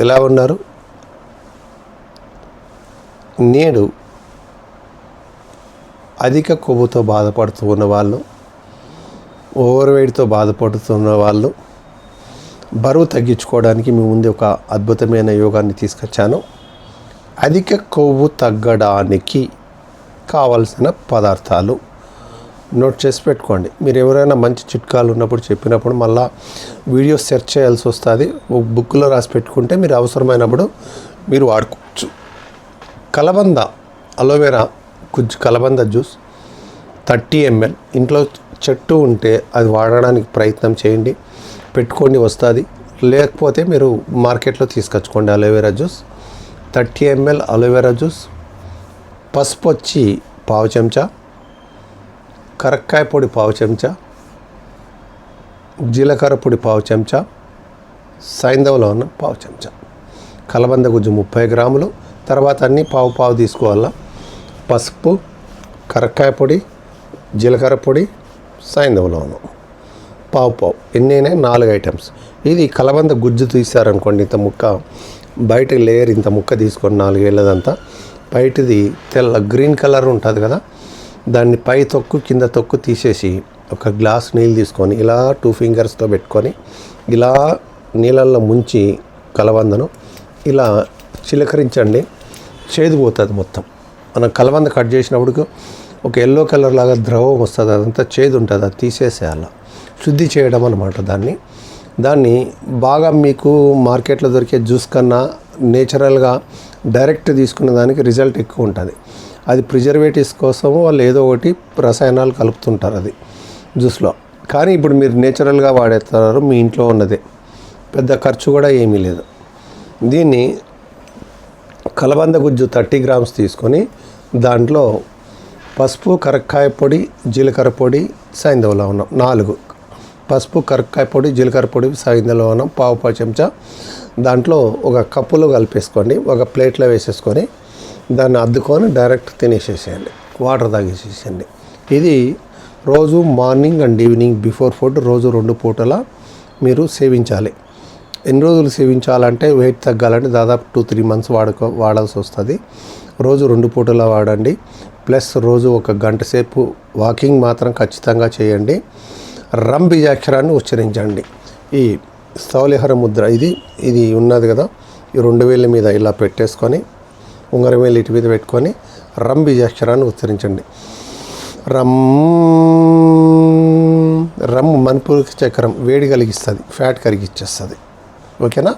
ఎలా ఉన్నారు? నేడు అధిక కొవ్వుతో బాధపడుతూ ఉన్న వాళ్ళు ఓవర్ వెయిట్తో బాధపడుతున్న వాళ్ళు బరువు తగ్గించుకోవడానికి మీ ముందు ఒక అద్భుతమైన యోగాన్ని తీసుకొచ్చాను. అధిక కొవ్వు తగ్గడానికి కావలసిన పదార్థాలు నోట్ చేసి పెట్టుకోండి. మీరు ఎవరైనా మంచి చిట్కాలు ఉన్నప్పుడు చెప్పినప్పుడు మళ్ళా వీడియో సెర్చ్ చేయాల్సి వస్తుంది. ఒక బుక్లో రాసి పెట్టుకుంటే మీరు అవసరమైనప్పుడు మీరు వాడుకోవచ్చు. కలబంద అలోవెరా కుజ్ కలబంద జ్యూస్ థర్టీ ఎంఎల్. ఇంట్లో చెట్టు ఉంటే అది వాడడానికి ప్రయత్నం చేయండి. పెట్టుకోండి వస్తుంది. లేకపోతే మీరు మార్కెట్లో తీసుకొచ్చుకోండి aloe vera juice. Thirty ML aloe vera juice. పసుపు వచ్చి పావు చెంచా. కరక్కాయ పొడి పావు చెంచా జీలకర్ర పొడి పావు చెంచా సైంధవలో ఉన్న పావు చెంచా. కలబంద గుజ్జు ముప్పై గ్రాములు. తర్వాత అన్నీ పావు పావు తీసుకోవాలా? పసుపు కరక్కాయ పొడి జీలకర్ర పొడి సైంధవలోను పావు పావు. ఎన్నైనా నాలుగు ఐటమ్స్. ఇది కలబంద గుజ్జు తీసారనుకోండి ఇంత ముక్క బయట లేయర్ ఇంత ముక్క తీసుకొని నాలుగేళ్ళదంతా బయటది తెల్ల గ్రీన్ కలర్ ఉంటుంది కదా దాన్ని పై తొక్కు కింద తొక్కు తీసేసి ఒక గ్లాస్ నీళ్ళు తీసుకొని ఇలా టూ ఫింగర్స్తో పెట్టుకొని ఇలా నీళ్ళల్లో ముంచి కలవందను ఇలా చిలకరించండి. చేదు పోతుంది మొత్తం. మనం కలబంద కట్ చేసినప్పుడు ఒక ఎల్లో కలర్ లాగా ద్రవం వస్తుంది అదంతా చేదు ఉంటుంది అది తీసేసేయాల. శుద్ధి చేయడం అనమాట దాన్ని. దాన్ని బాగా మీకు మార్కెట్లో దొరికే జ్యూస్ కన్నా నేచురల్గా డైరెక్ట్ తీసుకునే దానికి రిజల్ట్ ఎక్కువ ఉంటుంది. అది ప్రిజర్వేటివ్స్ కోసం వాళ్ళు ఏదో ఒకటి రసాయనాలు కలుపుతుంటారు అది జ్యూస్లో. కానీ ఇప్పుడు మీరు నేచురల్గా వాడేస్తున్నారు మీ ఇంట్లో ఉన్నదే. పెద్ద ఖర్చు కూడా ఏమీ లేదు. దీన్ని కలబంద గుజ్జు థర్టీ గ్రామ్స్ తీసుకొని దాంట్లో పసుపు కరక్కాయ పొడి జీలకర్ర పొడి సైంధవ లవణం నాలుగు. పసుపు కరక్కాయ పొడి జీలకర్ర పొడి సైంధవ లవణం పావు పావు చెంచా. దాంట్లో ఒక కప్పులో కలిపేసుకోండి. ఒక ప్లేట్లో వేసేసుకొని దాన్ని అద్దుకొని డైరెక్ట్ తినేసేసేయండి. వాటర్ తాగేసేసేయండి. ఇది రోజు morning and evening before food రోజు రెండు పూటల మీరు సేవించాలి. ఎన్ని రోజులు సేవించాలంటే వెయిట్ తగ్గాలంటే దాదాపు టూ త్రీ మంత్స్ వాడుకో వాడాల్సి వస్తుంది. రోజు రెండు పూటలా వాడండి. ప్లస్ రోజు ఒక గంట సేపు వాకింగ్ మాత్రం ఖచ్చితంగా చేయండి. రం బీజాక్షరాన్ని ఉచ్చరించండి. ఈ స్థౌలిహర ముద్ర ఇది ఇది ఉన్నది కదా ఈ రెండు వేల మీద ఇలా పెట్టేసుకొని ఉంగరం వేలు ఇటు మీద పెట్టుకొని రం బీజాక్షరాన్ని ఉచ్చరించండి. రమ్ రమ్ మణిపూర్ చక్రం వేడి కలిగిస్తుంది ఫ్యాట్ కరిగిచ్చేస్తుంది. ఓకేనా?